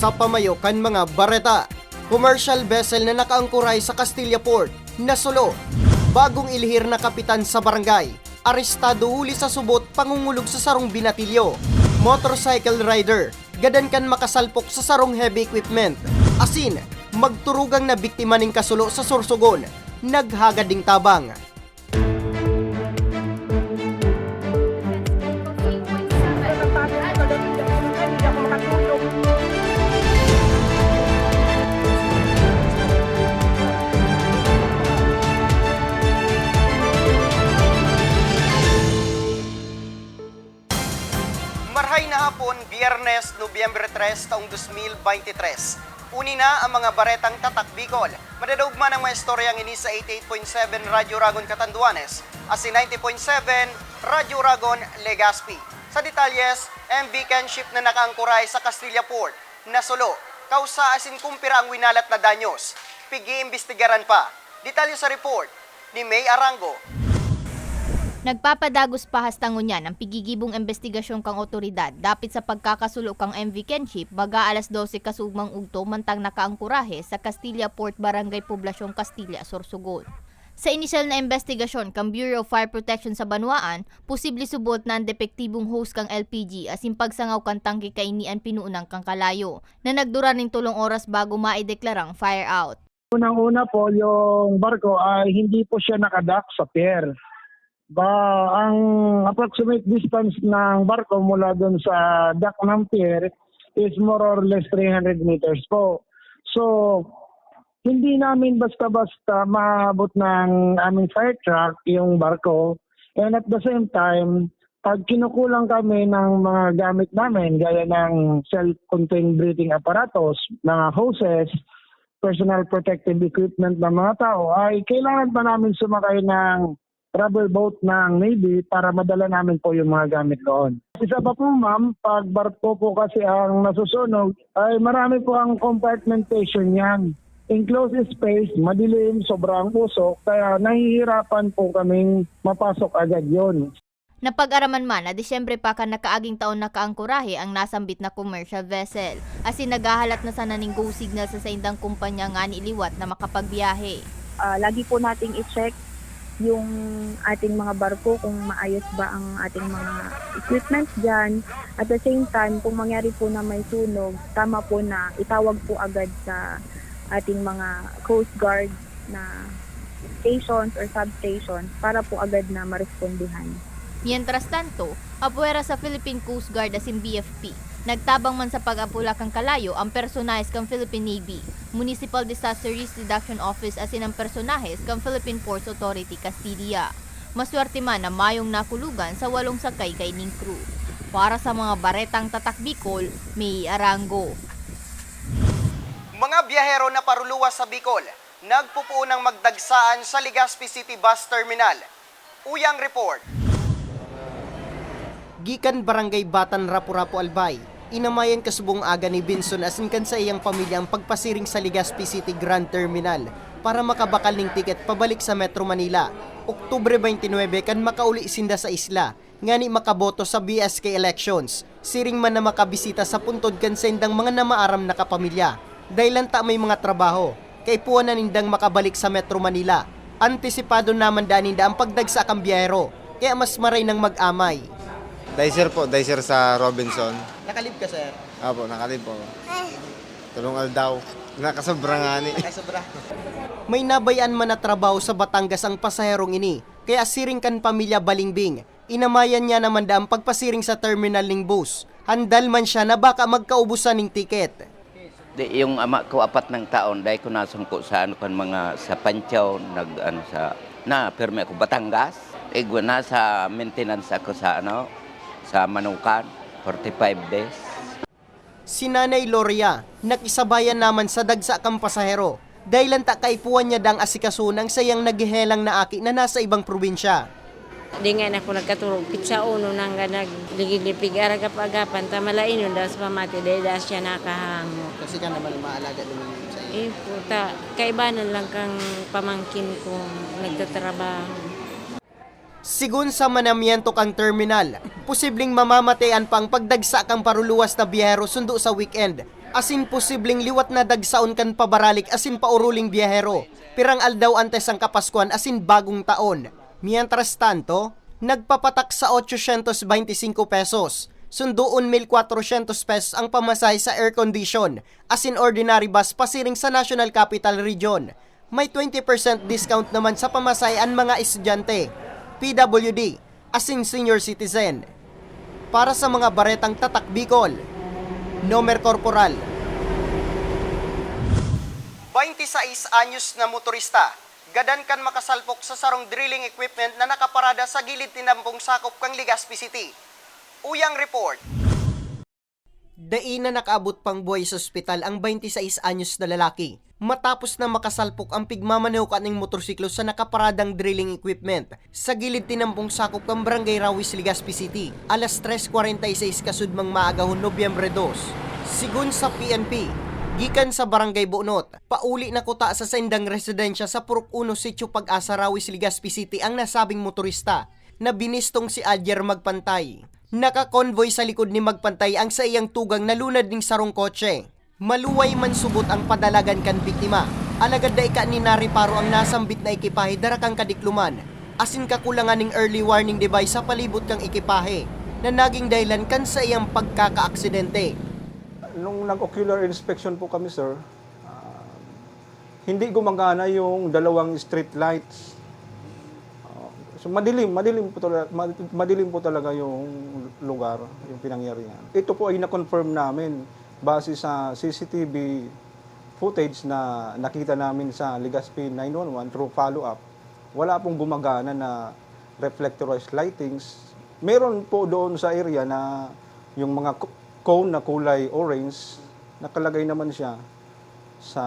Sa pamayo kan mga bareta, commercial vessel na nakaangkuray sa Castilla Port, nasulo. Bagong ilihir na kapitan sa barangay, arestado huli sa subot pangungulog sa sarong binatilyo. Motorcycle rider, gadan kan makasalpok sa sarong heavy equipment. Asin, magturugang na biktima ning kasulo sa Sorsogon, naghagad ding tabang. Hapon, Biyernes, Nobyembre 3, taong 2023. Uni na ang mga baretang tatak Bicol. Madadaog man ang mga istoryang ini sa 88.7 Radyo Ragon Catanduanes at si 90.7 Radyo Ragon Legazpi. Sa detalyes, MV ship na nakaangkuray sa Castilla Port, nasulo, kausa asin kumpira ang winalat na danyos. Pigi-imbestigaran pa. Detalye sa report ni May Arango. Nagpapadagos pa hastangon yan ang pigigibong investigasyon kang otoridad dapit sa pagkakasulo kang MV Kenship baga alas 12 kasugmang ugto mantang nakaangkurahe sa Castilla Port Barangay Poblacion Castilla, Sorsogon. Sa inisyal na investigasyon kang Bureau of Fire Protection sa Banwaan, posible subot ang depektibong hose kang LPG asin pagsangaw kang tangke kainian pinuunang kang kalayo na nagdura ning tulong oras bago maideklarang fire out. Unang-una po, yung barko ay hindi po siya nakadock sa pier. Ba, ang approximate distance ng barko mula doon sa dock ng pier is more or less 300 meters po. So, hindi namin basta-basta maabot ng aming fire truck yung barko. And at the same time, pag kinukulang kami ng mga gamit namin, gaya ng self-contained breathing apparatus, mga hoses, personal protective equipment ng mga tao, ay kailangan pa namin sumakay ng rubber boat ng Navy para madala namin po yung mga gamit doon. Isa pa po ma'am, pag barko po kasi ang nasusunog, ay marami po ang compartmentation yan. Enclosed space, madilim, sobrang usok, kaya nahihirapan po kaming mapasok agad yon. Napag-araman man na Disyembre pa ka nakaaging taon nakaangkurahe ang nasambit na commercial vessel. Asin naghahalat na sana ning go signal sa saindang kumpanya nga niliwat na makapagbiyahe. Ah, lagi po nating i-check yung ating mga barko kung maayos ba ang ating mga equipment dyan. At the same time, kung mangyari po na may sunog, tama po na itawag po agad sa ating mga Coast Guard na stations or substations para po agad na marespondihan. Mientras tanto, apuera sa Philippine Coast Guard asin BFP, nagtabang man sa pag-apula kalayo ang personahes kang Philippine Navy, Municipal Disaster Risk Reduction Office asin ang personahes kang Philippine Ports Authority Castilla. Maswerte man na mayong nakulugan sa walong sakay kay ning crew. Para sa mga baretang tatak Bicol, may arango. Mga biyahero na paruluwas sa Bicol, nagpupuo ng magdagsaan sa Legazpi City Bus Terminal. Uyang report. Gikan Barangay Batan Rapu-Rapu Albay, inamayan kasubong aga ni Binson asin kan sa iyang pamilya ang pagpasiring sa Legazpi City Grand Terminal para makabakal ning tiket pabalik sa Metro Manila. Oktubre 29 kan makauli sinda sa isla, ngani makaboto sa BSK elections. Siring man na makabisita sa puntod kan sa mga namaaram na kapamilya. Dahil ta may mga trabaho, kay puwan na nindang makabalik sa Metro Manila. Antisipado naman daninda ang pagdagsa kang biyahero, kaya mas maray ng mag-amay. Dicer po, dicer sa Robinson. Nakalib ka, sir. Apo, nakalib po. Tulungal daw. Nakasobra nga ni. sobra. May nabayan man na trabaho sa Batangas ang pasaherong ini, kaya siring kan pamilya Balingbing. Inamayan niya naman da ang pagpasiring sa terminal ning bus. Handal man siya na baka magkaubusan ng tiket. Di, yung ama ko apat ng taon dahil ko nasungko sa ano kan mga sa Panchaw nag ano sa na perme ako Batangas igwa na sa maintenance ako sa ano sa Manukan 45 days Si Nanay Loria, nakisabayan naman sa dagsa kang pasahero. Dahil lang ta kaipuan niya dang asikasunang sayang naghihelang na aki na nasa ibang probinsya. Di nga na ako nagkaturog. Pitsa uno nang nga nagligilipig ara ka pagapan. Tamalain yun das pamati dahil das siya nakahango. Kasi ka naman maalaga naman sa Eh puta, kaibanan lang kang pamangkin kong nagtatrabaho. Sigun sa manamiento kang terminal, posibleng mamamatean pang pagdagsa kang paruluwas na biyahero sundo sa weekend. Asin posibleng liwat na dagsaon kan pabaralik asin pauruling biyahero. Pirang aldaw antes ang kapaskuan asin bagong taon. Mientras tanto, nagpapatak sa 825 pesos. Sundoon 1,400 pesos ang pamasahe sa air condition as in ordinary bus pasiring sa National Capital Region. May 20% discount naman sa pamasahe ang mga estudyante, PWD, as in senior citizen. Para sa mga baretang tatak Bicol, Nomer Corporal 26 anyos na motorista, gadan kan makasalpok sa sarong drilling equipment na nakaparada sa gilid tinampong sakop kang Legazpi City. Uyang report. Dai na nakaabot pang buhay sa ospital ang 26 anyos na lalaki matapos na makasalpok ang pigmamaneho ng motorsiklo sa nakaparadang drilling equipment sa gilid tinampong sakop kang Barangay Rawis, Legazpi City alas 3.46 kasudmang maagahon Nobyembre 2. Sigun sa PNP, gikan sa Barangay Bunot, pauli na kuta sa sendang residensya sa Purok 1 Sitio Pag-asa Rawis, Legazpi City ang nasabing motorista na binistong si Adyer Magpantay. Naka-convoy sa likod ni Magpantay ang sa iyang tugang nalunad ning sarong kotse. Maluway man subot ang padalagan kan biktima. Alagad da ika ni Nariparo ang nasambit na ekipahe darakang kadikluman. Asin kakulangan ning early warning device sa palibot kang ekipahe na naging dahilan kan sa iyang pagkakaaksidente. Nung nag-ocular inspection po kami, sir, ah, hindi gumagana yung dalawang street lights. Ah, so madilim, madilim po talaga, madilim po talaga yung lugar, yung pinangyarihan. Ito po ay na-confirm namin base sa CCTV footage na nakita namin sa Legazpi 911 through follow-up. Wala pong gumagana na reflectorized lightings. Meron po doon sa area na yung mga co- cone na kulay orange, nakalagay naman siya sa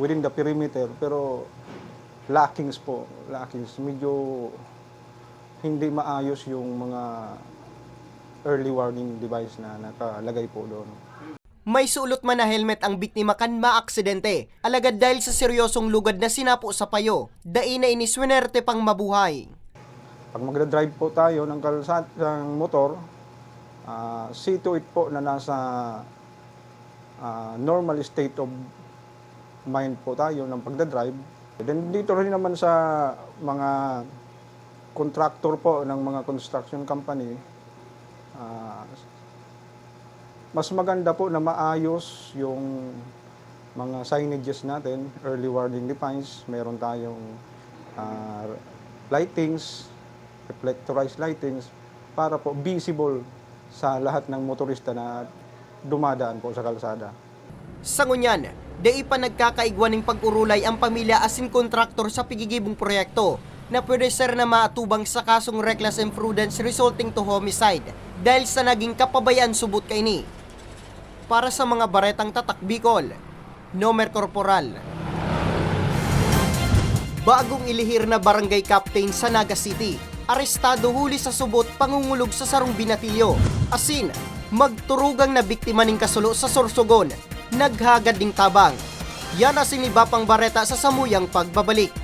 within the perimeter pero lackings po, lackings. Medyo hindi maayos yung mga early warning device na nakalagay po doon. May sulot man na helmet ang biktima kan maaksidente. Alagad dahil sa seryosong lugad na sinapo sa payo, dai na iniswinerte pang mabuhay. Pag magdadrive po tayo ng kalsat ng motor, ah, see to it po na nasa ah, normal state of mind po tayo ng pagdadrive. Then dito rin naman sa mga contractor po ng mga construction company, ah, mas maganda po na maayos yung mga signages natin, early warning device, meron tayong ah, lightings, reflectorized lightings, para po visible sa lahat ng motorista na dumadaan po sa kalsada. Sa ngunyan, dai pa nagkakaigwan ng pag-urulay ang pamilya asin kontraktor sa pigigibong proyekto na pwede sir na maatubang sa kasong reckless imprudence resulting to homicide dahil sa naging kapabayaan subot kay ni. Para sa mga baretang tatak Bicol, Nomer Corporal. Bagong ilihir na barangay captain sa Naga City, arestado huli sa subot pangungulog sa sarong binatilyo. Asin, magturugang na biktima ng kasulo sa Sorsogon, naghagad ding tabang. Yan ang siniba pang bareta sa samuyang pagbabalik.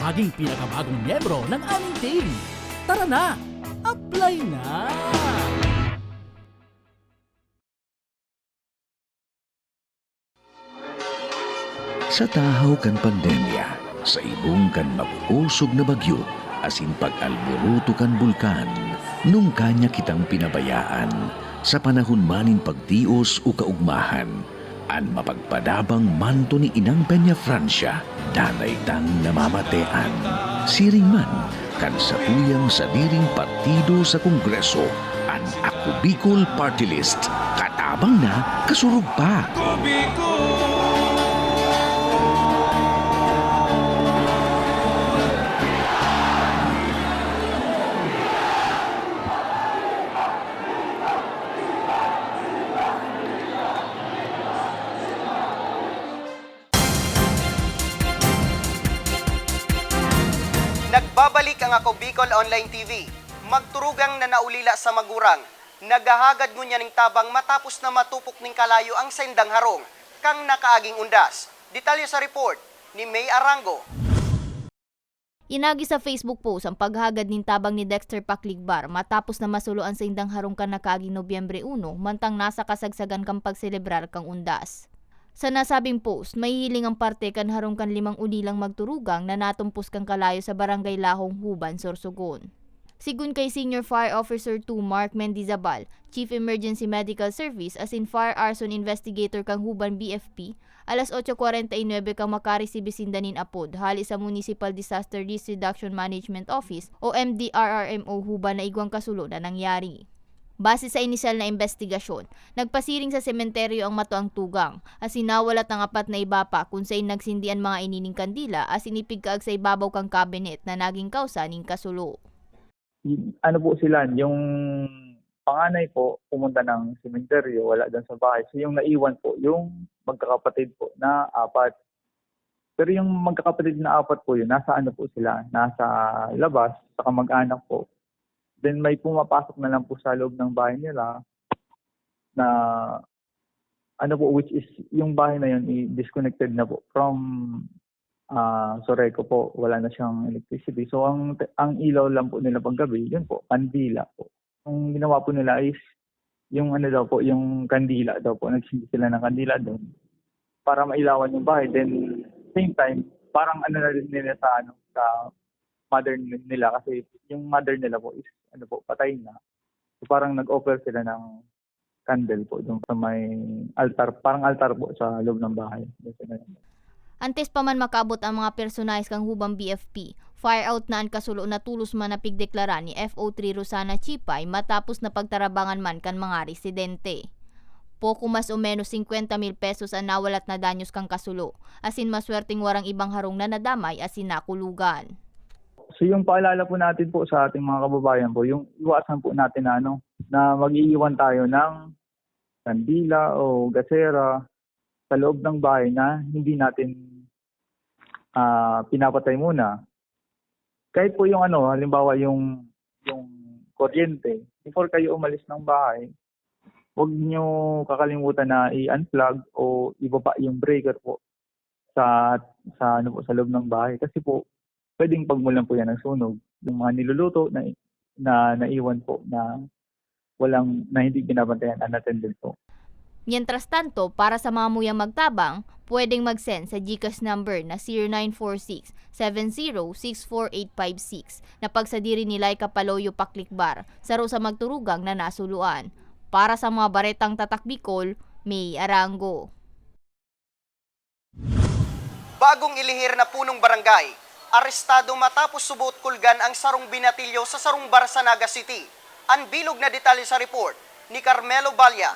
maging pinakabagong miyembro ng aming team. Tara na! Apply na! Sa tahaw kan pandemya, sa ibong kan mapuusog na bagyo, asin pag-alburuto kan bulkan, nung kanya kitang pinabayaan, sa panahon manin pagtios o kaugmahan, an mapagpadabang manto ni Inang Peña Francia, danay tang namamatean. Siring man, kan sa tuyang diring partido sa Kongreso, an Ako Bicol Party List, katabang na, kasurog pa. Nagbabalik Online TV. Magturugang na naulila sa magurang. Nagahagad ngunya ning tabang matapos na matupok ning kalayo ang sendang harong. Kang nakaaging undas. Detalye sa report ni May Arango. Inagi sa Facebook post ang paghagad nin tabang ni Dexter Pakligbar matapos na masuluan sa indang harong kan nakaaging Nobyembre 1 mantang nasa kasagsagan kang pagselebrar kang undas. Sa nasabing post, may hiling ang parte kan harong kan limang unilang magturugang na natumpos kang kalayo sa barangay Lahong Huban, Sorsogon. Sigun kay Senior Fire Officer 2 Mark Mendizabal, Chief Emergency Medical Service as in Fire Arson Investigator kang Huban BFP, alas 8.49 kang makaresibe sindanin apod hali sa Municipal Disaster Risk Reduction Management Office o MDRRMO Huban na igwang kasulo na nangyari. Base sa inisyal na investigasyon, nagpasiring sa sementeryo ang mato ang tugang, as sinawalat ang apat na iba pa kung saan nagsindian mga inining kandila as inipigkaag sa ibabaw kang cabinet na naging kausa ning kasulo. ano po sila, yung panganay po pumunta ng sementeryo, wala doon sa bahay. So yung naiwan po, yung magkakapatid po na apat. Pero yung magkakapatid na apat po yun, nasa ano po sila, nasa labas, sa kamag-anak po. Then may pumapasok na lang po sa loob ng bahay nila na ano po, which is yung bahay na yun, i- disconnected na po from ah Soreco po, wala na siyang electricity. So ang ang ilaw lang po nila paggabi, yun po, kandila po. Ang ginawa po nila is yung ano daw po, yung kandila daw po, nagsindi sila ng kandila doon para mailawan yung bahay. Then same time, parang ano na rin nila sa ano sa mother nila kasi yung mother nila po is ano po, patay na. So parang nag-offer sila ng candle po doon sa may altar, parang altar po sa loob ng bahay. Antes pa man makaabot ang mga personalis kang hubang BFP, fire out na ang kasulo na tulos man na pigdeklara ni FO3 Rosana Chipay matapos na pagtarabangan man kan mga residente. Poko mas o menos 50 mil pesos ang nawalat na danyos kang kasulo, asin maswerteng warang ibang harong na nadamay asin nakulugan. So yung paalala po natin po sa ating mga kababayan po, yung iwasan po natin na ano, na mag-iiwan tayo ng kandila o gasera sa loob ng bahay na hindi natin ah, pinapatay muna. Kahit po yung ano, halimbawa yung yung kuryente, before kayo umalis ng bahay, huwag niyo kakalimutan na i-unplug o ibaba yung breaker po sa sa ano po sa loob ng bahay kasi po pwedeng pagmulan po yan ng sunog. Yung mga niluluto na na naiwan po na walang na hindi binabantayan unattended po. Mientras tanto, para sa mga muyang magtabang, pwedeng mag-send sa GCash number na 0946-7064-856 na pagsadiri ni Laika Paloyo Paklikbar sa sa magturugang na nasuluan. Para sa mga baretang tatak Bicol, May Arango. Bagong ilihir na punong barangay, arestado matapos subot kulgan ang sarong binatilyo sa sarong bar sa Naga City. Anbilog na detalye sa report ni Carmelo Balya.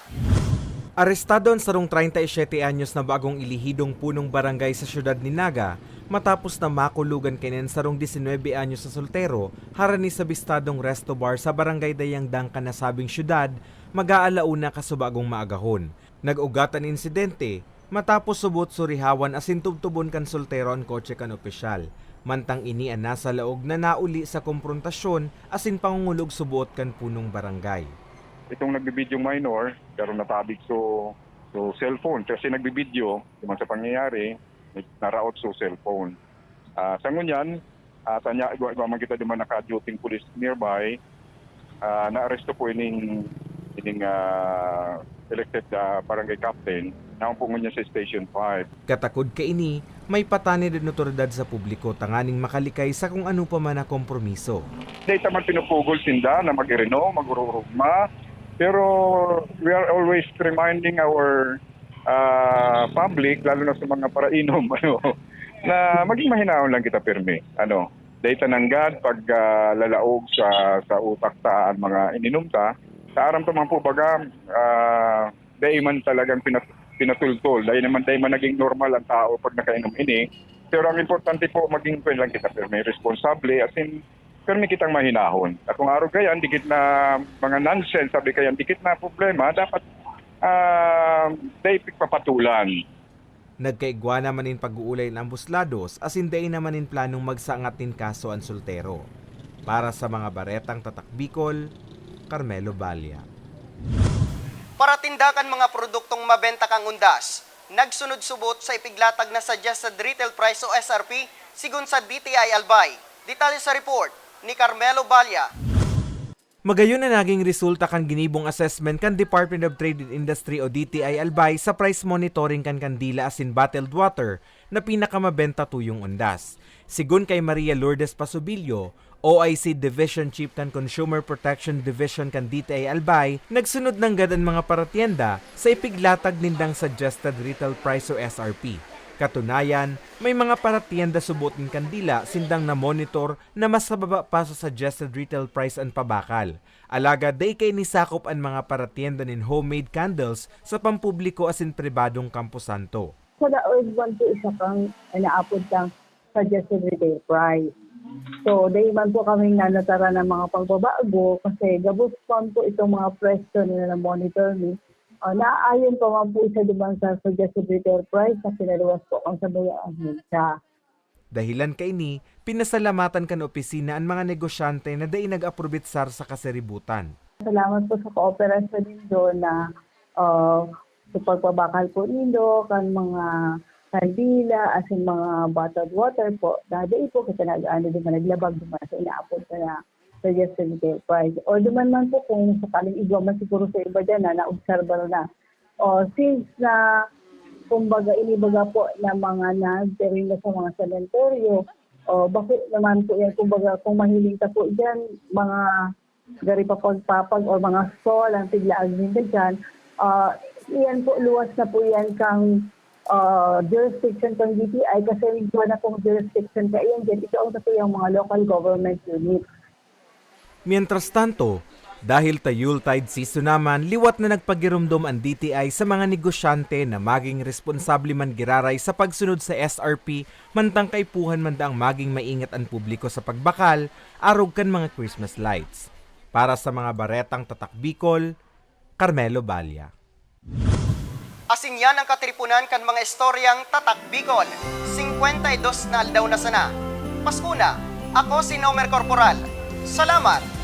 Arestado ang sarong 37 anyos na bagong ilihidong punong barangay sa siyudad ni Naga matapos na makulugan kinin sarong 19 anyos na soltero harani sa bistadong resto bar sa barangay Dayang Dangka na sabing siyudad mag-aalauna kasubagong maagahon. Nag-ugatan insidente Matapos subot surihawan asin tubtubon kan soltero ang kotse kan opisyal. Mantang ini ang nasa laog na nauli sa komprontasyon asin pangungulog subuot kan punong barangay. itong nagbibideo minor pero natabig so so cellphone kasi nagbibideo yung sa pangyayari naraot so cellphone Ah, sa ngunyan uh, tanya igwa igwa man kita di man naka-duty police nearby Ah, na-aresto po ining ining ah, elected ah, barangay captain na po ngunyan sa station 5 Katakod ka ini, may patani din otoridad sa publiko tanganing makalikay sa kung ano pa man na kompromiso. Data man pinupugol sinda na mag-ireno, magururugma. Pero we are always reminding our uh, public, lalo na sa mga parainom, ano, na maging mahinahon lang kita pirmi. Ano, data ng God pag ah, lalaog sa sa utak ta mga ininom ta. Sa aram to man po baga, uh, dahil man talagang pinat pinatultol. Dahil naman dahil man naging normal ang tao pag nakainom ini. Pero ang importante po, maging kwan lang kita pirmi, responsable, as in, pero may kitang mahinahon. At kung araw kayan, dikit na mga nonsense, sabi kayan, dikit na problema, dapat uh, dahil papatulan. Nagkaigwa naman in pag-uulay ng buslados asin day naman in planong magsangat nin kaso ang soltero. Para sa mga baretang tatakbikol, Carmelo Balya. Para tindakan mga produktong mabenta kang undas, nagsunod subot sa ipiglatag na suggested retail price o SRP sigun sa DTI Albay. Detalye sa report ni Carmelo Balya. Magayon na naging resulta kan ginibong assessment kan Department of Trade and Industry o DTI Albay sa price monitoring kan kandila asin bottled water na pinakamabenta tuyong undas. Sigun kay Maria Lourdes Pasubilyo, OIC Division Chief kan Consumer Protection Division kan DTI Albay, nagsunod ng gadan mga paratienda sa ipiglatag nindang suggested retail price o SRP. Katunayan, may mga paratienda subot ng kandila sindang na monitor na mas sababa pa sa suggested retail price ang pabakal. Alaga day kay nisakop ang mga paratienda nin homemade candles sa pampubliko asin pribadong kampusanto. Sa daog isa kang inaapod kang suggested retail price. So, day man po kaming nanatara ng mga pagbabago kasi gabos pa po itong mga presto nila na monitor ni. Uh, naaayon pa man po isa diba sa suggested retail price na pinaluwas po ang sabayaan siya. Dahilan kay ni, pinasalamatan kan opisina ang mga negosyante na day nag-aprobit sar sa kaseributan. Salamat po sa kooperasyon nindo na uh, sa pagpabakal po nindo kan mga kandila as in mga bottled water po. Dahil po kita nag-ano din naglabag duman sa inaapod ka na suggested retail price. O duman man po kung sakaling igwa man siguro sa iba dyan na na-observe na. O since na kumbaga inibaga po na mga nagtirin na sa mga sementeryo, o bakit naman po yan, kumbaga kung mahiling ka po dyan, mga gari papagpapag o mga stall ang tiglaag nila dyan, uh, iyan po, luwas na po yan kang uh, jurisdiction ng DTI kasi ito na pong jurisdiction ka iyan dyan, ito ang yung mga local government units. Mientras tanto, dahil ta Yuletide season naman, liwat na nagpagirumdom ang DTI sa mga negosyante na maging responsable man giraray sa pagsunod sa SRP mantang kaipuhan man daang maging maingat ang publiko sa pagbakal, arog kan mga Christmas lights. Para sa mga baretang tatakbikol, Carmelo Balya. Asin yan ang katripunan kan mga istoryang Tatak Bicol. 52 na aldaw na sana. Pasko na, ako si Nomer Corporal. Salamat!